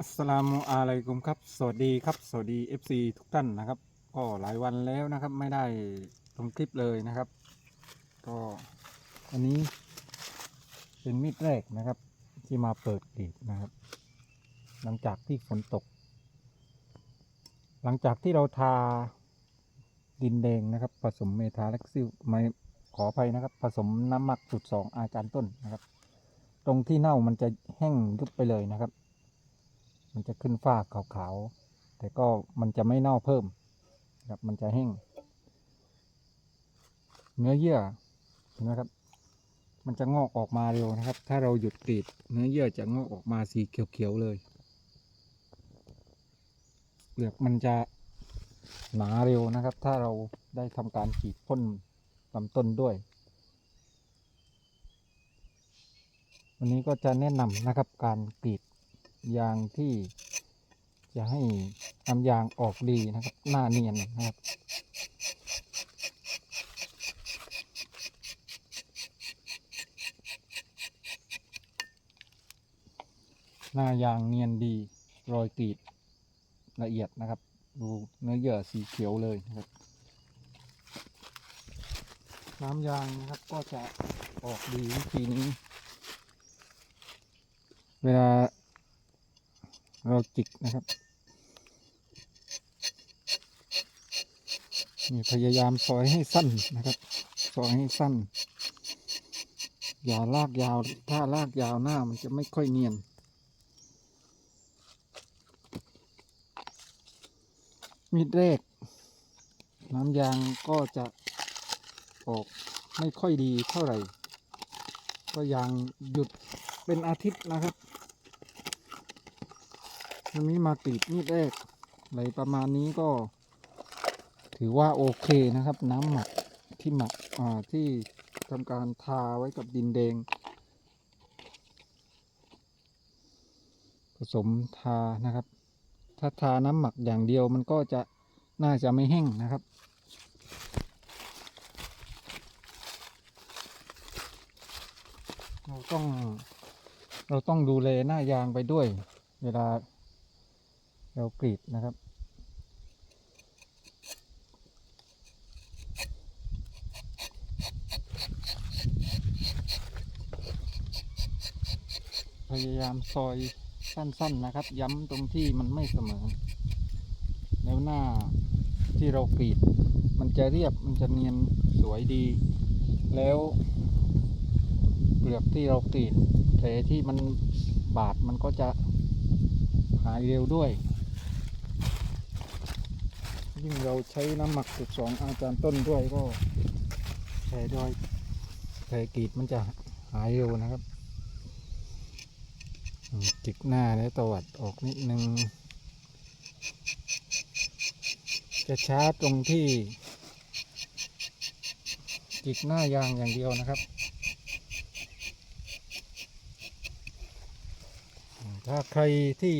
อัสสลามุอะลัยกุมครับ สวัสดีครับ สวัสดี FC ทุกท่านนะครับ ก็หลายวันแล้วนะครับ ไม่ได้ลงคลิปเลยนะครับ ก็อันนี้เป็นมีดแรกนะครับ ที่มาเปิดกรีดนะครับ หลังจากที่ฝนตก หลังจากที่เราทาดินแดงนะครับ ผสมเมทาเล็กซิลไม่ขออภัยนะครับ ผสมน้ำหมักสูตรสองอาจารย์ต้นนะครับ ตรงที่เน่ามันจะแห้งยุบไปเลยนะครับ มันจะขึ้นฝ้าขาวๆ แต่ก็มันจะไม่เน่าเพิ่มนะครับมันจะแห้ง เนื้อเยื่อเห็นไหมครับ มันจะงอกออกมาเร็วนะครับ ถ้าเราหยุดกรีด เนื้อเยื่อจะงอกออกมาสีเขียวๆเลยเปลือกมันจะหนาเร็วนะครับ ถ้าเราได้ทำการฉีดพ่นลำต้นด้วย วันนี้ก็จะแนะนำนะครับการกรีด ยางที่จะให้นำยางออกดีนะครับ หน้าเนียนนะครับหน้ายางเนียนดีรอยกรีดละเอียดนะครับ ดูเนื้อเยื่อสีเขียวเลยนะครับ น้ำยางนะครับก็จะออกดีวิธีนี้ เวลา เราจิกนะครับนี่พยายามซอยให้สั้นนะครับซอยให้สั้น อย่าลากยาว ถ้าลากยาวหน้ามันจะไม่ค่อยเนียนมีดแรก น้ำยางก็จะออกไม่ค่อยดีเท่าไหร่ ก็ยางหยุดเป็นอาทิตย์นะครับ วันนี้มากรีดมีดแรกอะไรประมาณนี้ก็ ถือว่าโอเคนะครับ น้ำหมักที่หมักอ่าที่ทำการทาไว้กับดินแดง ผสมทานะครับ ถ้าทาน้ำหมักอย่างเดียวมันก็จะน่าจะไม่แห้งนะครับเราต้องเราต้องดูแลหน้ายางไปด้วย เวลา เรากรีดนะครับ พยายามซอยสั้นๆนะครับ ย้ำตรงที่มันไม่เสมอ แล้วหน้าที่เรากรีด มันจะเรียบมันจะเนียนสวยดี แล้วเปลือกที่เรากรีดแผลที่มันบาดมันก็จะหายเร็วด้วย ยิ่งเราใช้น้ำหมักสุดสองอาจารย์ต้นด้วยก็แผลดอยแผลกรีดมันจะหายเร็วนะครับจิกหน้าแล้วตวัดออกนิดนึง จะช้าตรงที่ จิกหน้ายางอย่างเดียวนะครับ ถ้าใครที่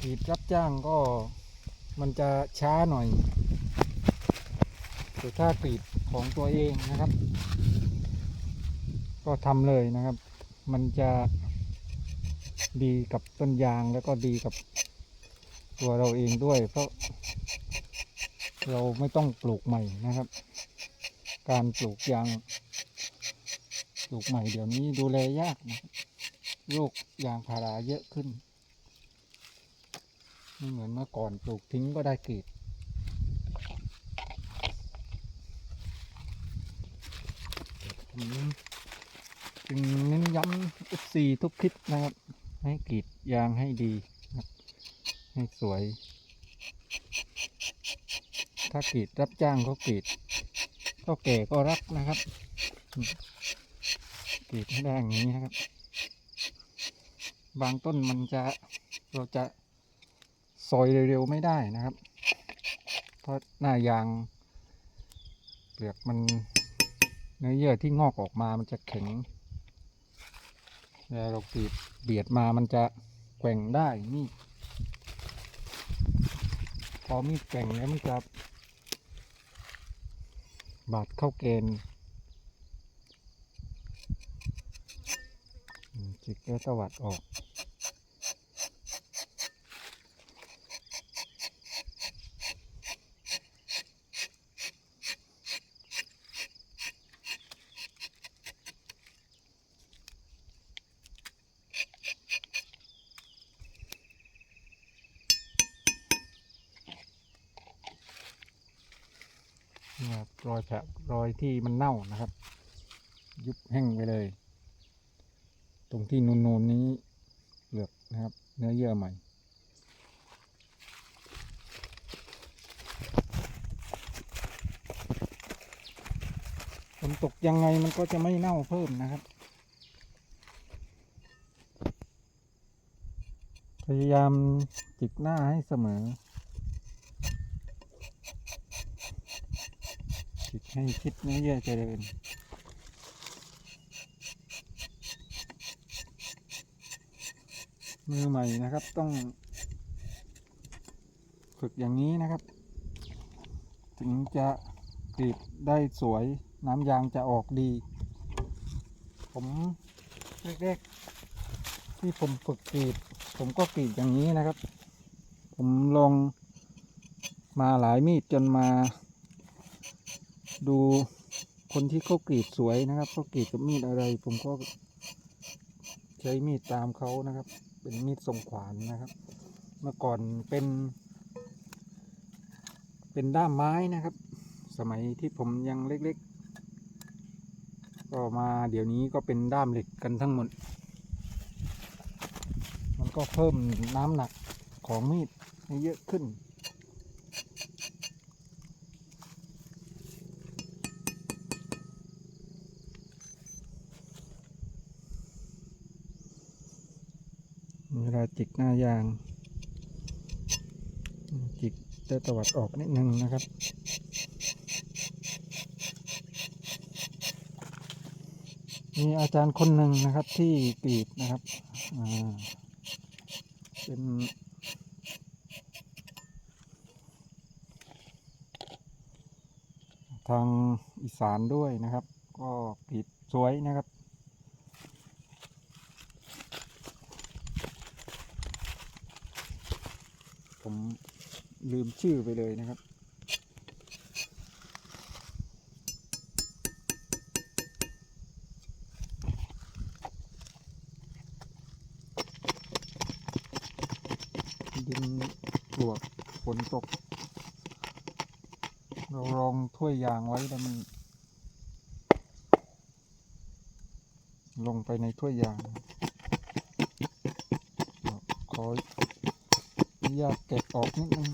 กรีดรับจ้างก็ มันจะช้าหน่อยแต่ถ้ากรีดของตัวเองนะครับ ก็ทำเลยนะครับ มันจะดีกับต้นยางแล้วก็ดีกับตัวเราเองด้วย เพราะ เราไม่ต้องปลูกใหม่นะครับ การปลูกยางปลูกใหม่เดี๋ยวนี้ดูแลยากนะโรคยางพาราเยอะขึ้น ไม่เหมือนเมื่อก่อนปลูกทิ้งก็ได้กรีดจึงเน้นย้ำ FC ทุกคลิปนะครับ ให้กรีดยางให้ดีครับให้สวย ถ้ากรีดรับจ้างก็กรีดก็แก่ก็รักนะครับกรีดให้ได้อย่างนี้นะครับ บางต้นมันจะเราจะ ซอยเร็วๆไม่ได้นะครับ เพราะหน้ายางเปลือกมันเนื้อเยื่อที่งอกออกมามันจะแข็งเวลาเรากรีดเบียดมามันจะแกว่งได้นี่ พอมีดแกว่งแล้วมันจะบาดเข้าเกณฑ์จิกแล้วตวัดออก นี่ยครับรอยแผลรอยที่มันเน่านะครับ ยุบแห้งไปเลย ตรงที่นูนๆนี้เปลือกนะครับ เนื้อเยื่อใหม่ฝนตกยังไงมันก็จะไม่เน่าเพิ่มนะครับ พยายามจิกหน้าให้เสมอ จิก ให้ชิดเนื้อเยื่อเจริญมือใหม่นะครับต้อง ฝึกอย่างนี้นะครับ ถึงจะกรีดได้สวยน้ำยางจะออกดี ผมแรกๆที่ผมฝึกกรีด ผมก็กรีดอย่างนี้นะครับ ผมลองมาหลายมีดจนมา ดูคนที่เขากรีดสวยนะครับเขากรีดกับมีดอะไร ผมก็ใช้มีดตามเขานะครับ เป็นมีดทรงขวานนะครับ เมื่อก่อนเป็น เป็นด้ามไม้นะครับ สมัยที่ผมยังเล็กๆ ก็มาเดี๋ยวนี้ก็เป็นด้ามเหล็กกันทั้งหมด มันก็เพิ่มน้ำหนักของมีดให้เยอะขึ้น เวลาจิกหน้ายาง จิกจะตวัดออกนิดนึงนะครับมีอาจารย์คนหนึ่งนะครับที่กรีดนะครับเป็นทางอีสานด้วยนะครับ ก็กรีดสวยนะครับ ผมลืมชื่อไปเลยนะครับ ดินปลวกฝนตก เรารองถ้วยยางไว้แล้วมัน ลงไปในถ้วยยางขอ อนุญาเก็บออกนิดนึง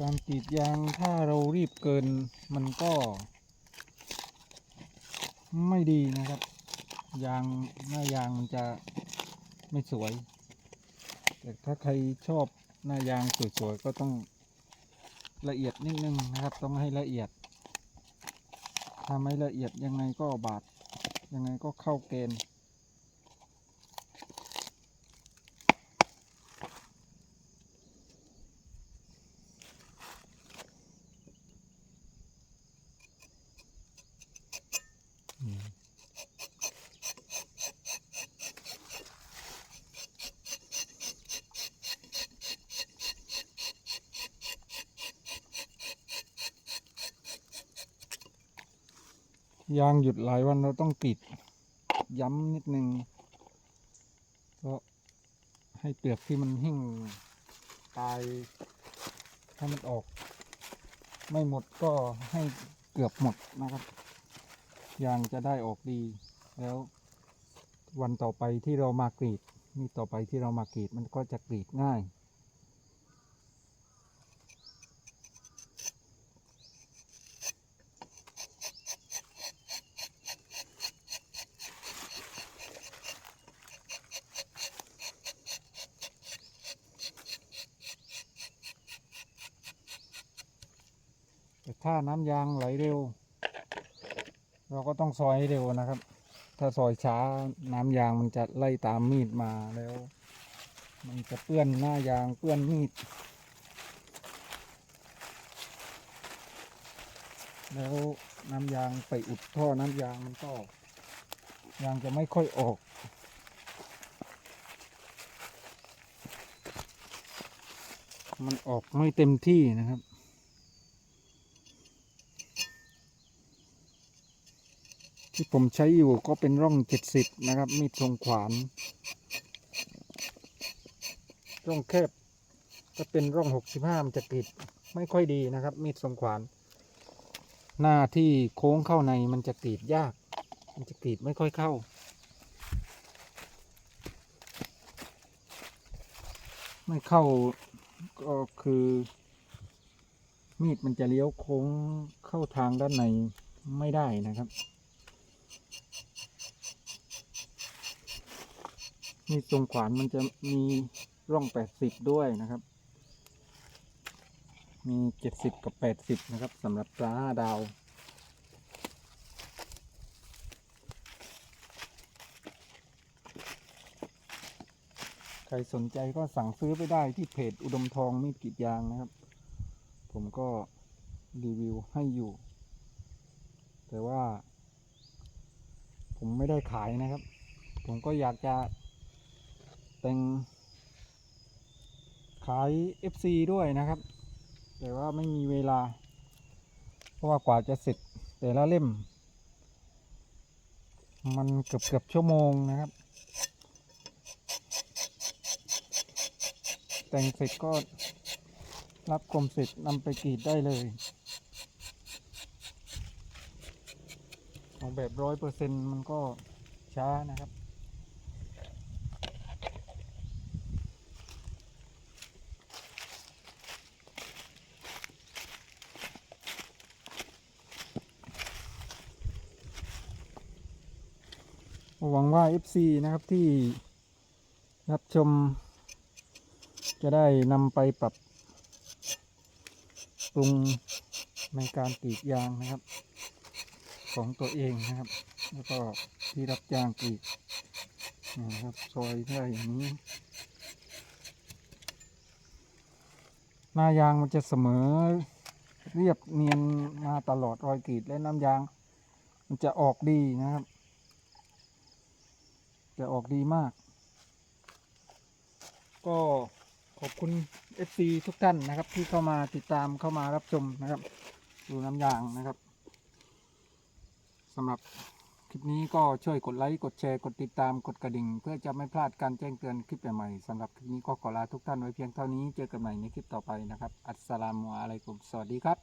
การกรีดยางถ้าเรารีบเกินมันก็ ไม่ดีนะครับ ยางหน้ายางมันจะไม่สวย แต่ถ้าใครชอบหน้ายางสวยๆก็ต้องละเอียดนิดนึงนะครับ ต้องให้ละเอียด ถ้าไม่ละเอียดยังไงก็บาดยังไงก็เข้าเกณฑ์ ยางหยุดหลายวันเราต้องกรีดย้ำนิดนึงเพราะให้เปลือกที่มันหิ่งตายถ้ามันออก ไม่หมดก็ให้เกือบหมดนะครับยางจะได้ออกดี แล้ววันต่อไปที่เรามากรีดนี่ต่อไปที่เรามากรีดมันก็จะกรีดง่าย แต่ถ้าน้ำยางไหลเร็ว เราก็ต้องซอยให้เร็วนะครับ ถ้าซอยช้าน้ำยางมันจะไล่ตามมีดมาแล้ว มันจะเปื้อนหน้ายางเปื้อนมีด แล้วน้ำยางไปอุดท่อน้ำยางมันก็ยางจะไม่ค่อยออกมันออกไม่เต็มที่นะครับ ที่ผมใช้อยู่ก็เป็นร่องเจ็ดสิบนะครับ มีดทรงขวาน ร่องแคบถ้าเป็นร่องหกสิบห้ามันจะกรีดไม่ค่อยดีนะครับ มีดทรงขวาน หน้าที่โค้งเข้าในมันจะกรีดยาก มันจะกรีดไม่ค่อยเข้าไม่เข้าก็คือ มีดมันจะเลี้ยวโค้งเข้าทางด้านในไม่ได้นะครับ มีดทรงขวานมันจะมีร่องแปดสิบด้วยนะครับ มีเจ็ดสิบกับแปดสิบนะครับสำหรับปลาดาวใครสนใจก็สั่งซื้อไปได้ที่เพจอุดมทองมีดกีดยางนะครับ ผมก็รีวิวให้อยู่ แต่ว่า ผมไม่ได้ขายนะครับ ผมก็อยากจะ แต่งขาย FC ด้วยนะครับ แต่ว่าไม่มีเวลา เพราะว่ากว่าจะเสร็จแต่ละเล่ม มันเกือบเกือบชั่วโมงนะครับ แต่งเสร็จก็รับกลมเสร็จนำไปกรีดได้เลยของแบบร้อยเปอร์เซ็นต์มันก็ช้านะครับ หวังว่า FC นะครับที่รับชม จะได้นำไปปรับปรุงในการกรีดยางนะครับ ของตัวเองนะครับ แล้วก็ที่รับจ้างกรีดนะครับซอยได้อย่างนี้ หน้ายางมันจะเสมอเรียบเนียนมาตลอดรอยกรีดและน้ำยาง มันจะออกดีนะครับ จะออกดีมาก ก็ขอบคุณ FC ทุกท่านนะครับ ที่เข้ามาติดตามเข้ามารับชมนะครับ ดูน้ำยางนะครับสำหรับคลิปนี้ก็ช่วยกดไลค์กดแชร์กดติดตามกดกระดิ่ง เพื่อจะไม่พลาดการแจ้งเตือนคลิปใหม่ๆสำหรับคลิปนี้ก็ขอลาทุกท่านไว้เพียงเท่านี้เจอกันใหม่ในคลิปต่อไปนะครับ อัสสลามุอะลัยกุมสวัสดีครับ